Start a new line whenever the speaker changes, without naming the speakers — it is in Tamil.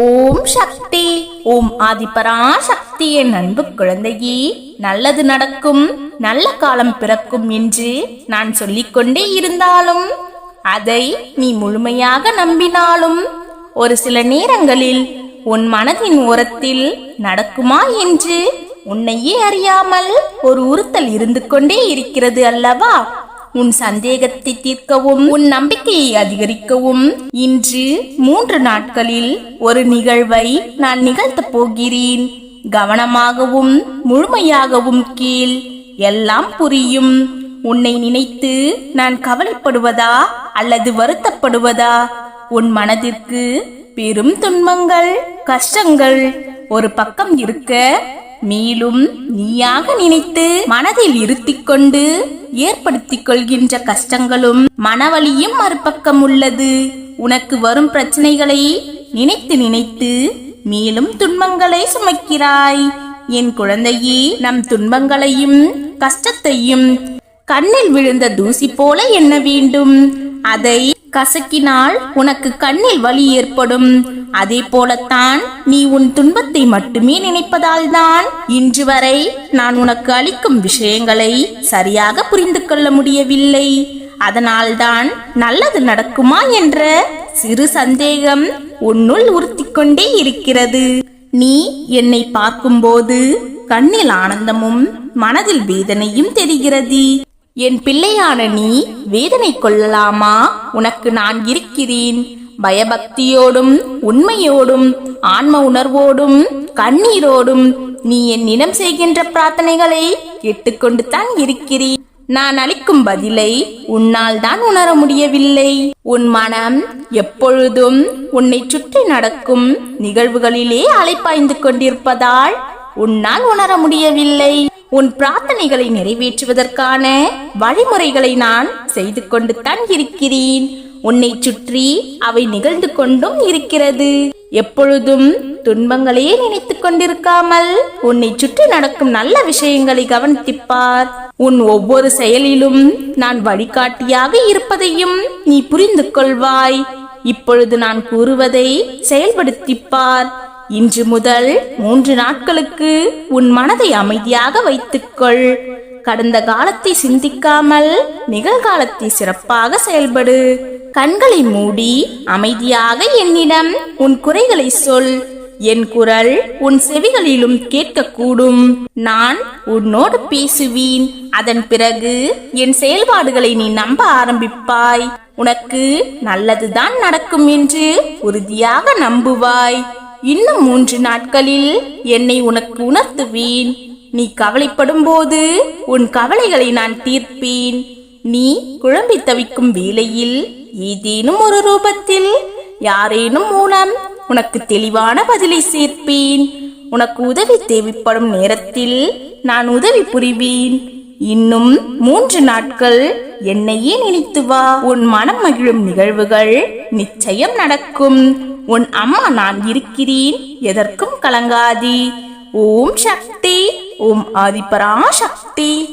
ஓம் சக்தி ஓம் ஆதிபரா சக்தியின் அன்பு குழந்தையே. நல்லது நடக்கும் நல்ல காலம் பிறக்கும் என்று நான் சொல்லிக்கொண்டே இருந்தாலும் அதை நீ முழுமையாக நம்பினாலும் ஒரு சில நேரங்களில் உன் மனதின் ஓரத்தில் நடக்குமா என்று உன்னையே அறியாமல் ஒரு உறுத்தல் இருந்து கொண்டே இருக்கிறது அல்லவா? உன் சந்தேகத்தை தீர்க்கவும் உன் நம்பிக்கையை அதிகரிக்கவும். இன்று மூன்று நாட்களில் ஒரு நிகழ்வை நான் நிகழ்த்தப் போகிறேன். கவனமாகவும் முழுமையாகவும் கீழ் எல்லாம் புரியும். உன்னை நினைத்து நான் கவலைப்படுவதா அல்லது வருத்தப்படுவதா? உன் மனதிற்கு பெரும் துன்பங்கள் கஷ்டங்கள் ஒரு பக்கம் இருக்க மேலும் நீயாக நினைத்து மனதில் இருத்திக் கொண்டு ஏற்படுத்திக் கொள்கின்ற கஷ்டங்களும் மனவழியும் மறுபக்கம் உள்ளது. உனக்கு வரும் பிரச்சனைகளை நினைத்து நினைத்து மேலும் துன்பங்களை சுமக்கிறாய். என் குழந்தையே நம் துன்பங்களையும் கஷ்டத்தையும் கண்ணில் விழுந்த தூசி போல எண்ண வேண்டும். அதை கசக்கினால் உனக்கு கண்ணில் வலி ஏற்படும். அதே போலத்தான் நீ உன் துன்பத்தை மட்டுமே நினைப்பதால் தான் இன்று வரை நான் உனக்கு அளிக்கும் விஷயங்களை சரியாக புரிந்து கொள்ள முடியவில்லை. அதனால்தான் நல்லது நடக்குமா என்ற சிறு சந்தேகம் உன்னுள் உறுத்தி கொண்டே இருக்கிறது. நீ என்னை பார்க்கும்போது கண்ணில் ஆனந்தமும் மனதில் வேதனையும் தெரிகிறது. என் பிள்ளையான நீ வேதனை கொள்ளலாமா? உனக்கு நான் இருக்கிறேன். பயபக்தியோடும் உண்மையோடும் ஆன்ம உணர்வோடும் கண்ணீரோடும் நீ என்னிடம் செய்கின்ற பிரார்த்தனைகளை கேட்டுக்கொண்டு தான் இருக்கிறேன் நான் அளிக்கும் பதிலை உன்னால் தான் உணர முடியவில்லை. உன் மனம் எப்பொழுதும் உன்னை சுற்றி நடக்கும் நிகழ்வுகளிலே அலைப்பாய்ந்து கொண்டிருப்பதால் உன்னால் உணர முடியவில்லை. உன் பிரார்த்தனைகளை நிறைவேற்றுவதற்கான வழிமுறைகளை நான் செய்து கொண்டு தான் இருக்கிறேன். உன்னை சுற்றி அவை நிகழ்ந்து கொண்டும் இருக்கிறது. எப்பொழுதும் துன்பங்களையே நினைத்துக் கொண்டிருக்காமல் உன்னை சுற்றி நடக்கும் நல்ல விஷயங்களை கவனித்திப்பார். உன் ஒவ்வொரு செயலிலும் நான் வழிகாட்டியாக இருப்பதையும் நீ புரிந்து கொள்வாய். இப்பொழுது நான் கூறுவதை செயல்படுத்திப்பார். இன்று முதல் மூன்று நாட்களுக்கு உன் மனதை அமைதியாக வைத்துக்கொள். கடந்த காலத்தை சிந்திக்காமல் நிகழ்காலத்தை சிறப்பாக செயல்படு. கண்களை மூடி அமைதியாக என்னிடம் உன் குறைகளை சொல். என் குரல் உன் செவிகளிலும் கேட்கக்கூடும். நான் உன்னோடு பேசுவேன். அதன் பிறகு என் செயல்பாடுகளை நீ நம்ப ஆரம்பிப்பாய். உனக்கு நல்லதுதான் நடக்கும் என்று உறுதியாக நம்புவாய். இன்னும் மூன்று நாட்களில் என்னை உனக்கு உணர்த்துவேன். நீ கவலைப்படும் போது உன் கவலைகளை நான் தீர்ப்பேன். நீ குழம்பி தவிக்கும் வேளையில் ஏதேனும் ஒரு ரூபத்தில் யாரேனும் மூலம் உனக்கு தெளிவான பதிலை சேர்ப்பேன். உனக்கு உதவி தேவைப்படும் நேரத்தில் நான் உதவி புரிவேன். இன்னும் மூன்று நாட்கள் என்னையே நினைத்து வா. உன் மனம் மகிழும் நிகழ்வுகள் நிச்சயம் நடக்கும். உன் அம்மா நான் இருக்கிறேன் எதற்கும் கலங்காதி. ஓம் சக்தி ஓம் ஆதிபரா சக்தி